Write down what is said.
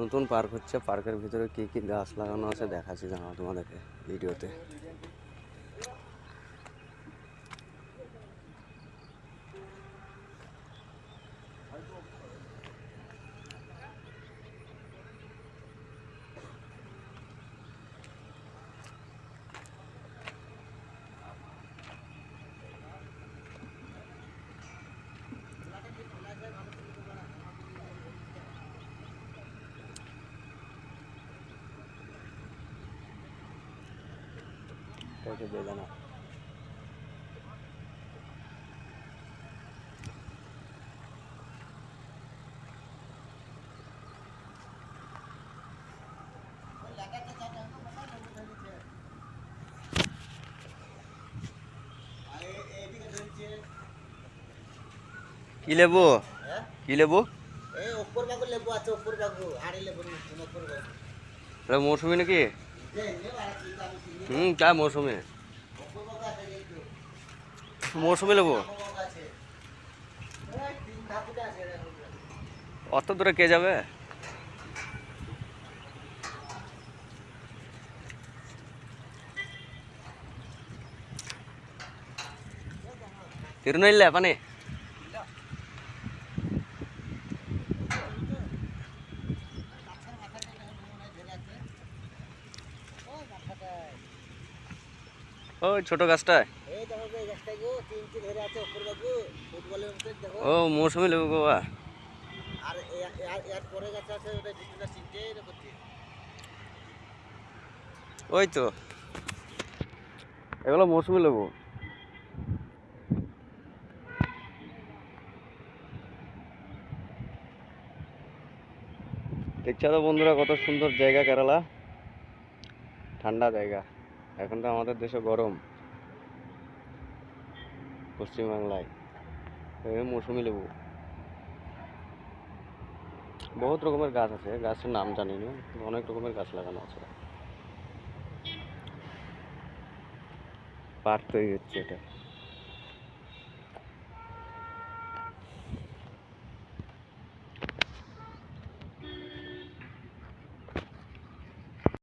নতুন পার্ক হচ্ছে পার্কের ভিতরে কি কি গাছ লাগানো আছে দেখাচ্ছি জানা তোমাদেরকে ভিডিওতে। এটা হচ্ছে বেদানা কি লেবু? হ্যাঁ? কি লেবু? মৌসুমি নাকি? হুম যা মৌসুমে। মৌসুমে নেব। অত দূরে কে যাবে? திருநெல்லை பனே পরে গাছ আছে ওটা দুটো তিনটে এরকম ওই তো। এগুলো মৌসুমি লেবু। দেখছ তো বন্ধুরা কত সুন্দর জায়গা কেরালা? ঠান্ডা জায়গা। এখন তো আমাদের দেশে গরম। পশ্চিমবাংলায়। মৌসুমি লেবু। বহুত রকমের গাছ আছে, গাছের নাম জানি না অনেক রকমের গাছ লাগানো আছে। পার্ক তৈরি হচ্ছে এটা।